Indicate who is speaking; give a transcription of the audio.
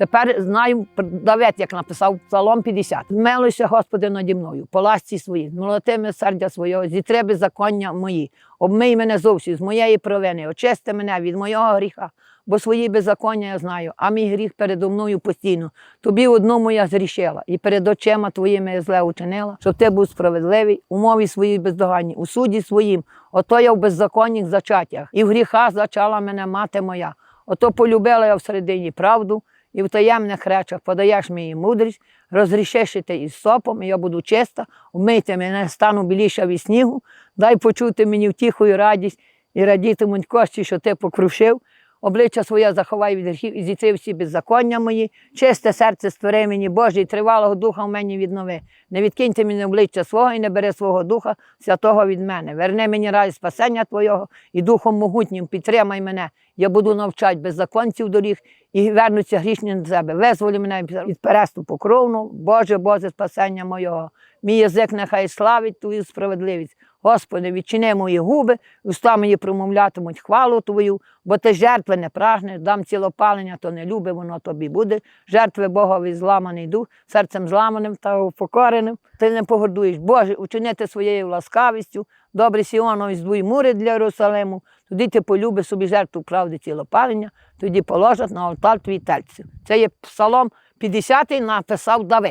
Speaker 1: Тепер знаю Давид, як написав Псалом 50. Милуйся, Господи, наді мною, по ласці своїй, молотими сердя свого, зітри беззаконня мої. Обмий мене зовсім з моєї провини, очисти мене від моєго гріха, бо свої беззаконня я знаю, а мій гріх передо мною постійно. Тобі одному я зрішила, і перед очима твоїми я зле учинила, щоб ти був справедливий, у мові своїй бездоганні, у суді своїм, ото я в беззаконних зачаттях, і в гріха зачала мене мати моя. Ото полюбила я всередині правду, і в таємних речах подаєш мені мудрість, розрішиш ти із сопом, і я буду чиста, вмийте мене, стану біліша від снігу, дай почути мені втіху і радість, і радітимуть кості, що ти покрушив. Обличчя своє заховай від гріхів і зітри всі беззаконня мої, чисте серце створи мені, Боже, і тривалого духа в мені віднови. Не відкиньте мені обличчя свого і не бери свого духа святого від мене. Верни мені радість спасення Твого і духом могутнім підтримай мене. Я буду навчати беззаконців доріг і вернуться грішні на себе. Визволі мене від переступу кровну, Боже, Боже, спасення моєго. Мій язик нехай славить Твою справедливість. Господи, відчини мої губи, уста мої промовлятимуть хвалу Твою, бо ти жертви не прагнеш, дам цілопалення, то не люби, воно тобі буде. Жертви Богові зламаний дух, серцем зламаним та упокореним. Ти не погордуєш. Боже, учинити своєю ласкавістю, добрі Сіонові здвуй мури для Єрусалиму, тоді ти полюби собі жертву правди цілопалення, тоді положать на алтар твій тельців. Це є псалом 50 написав Давид.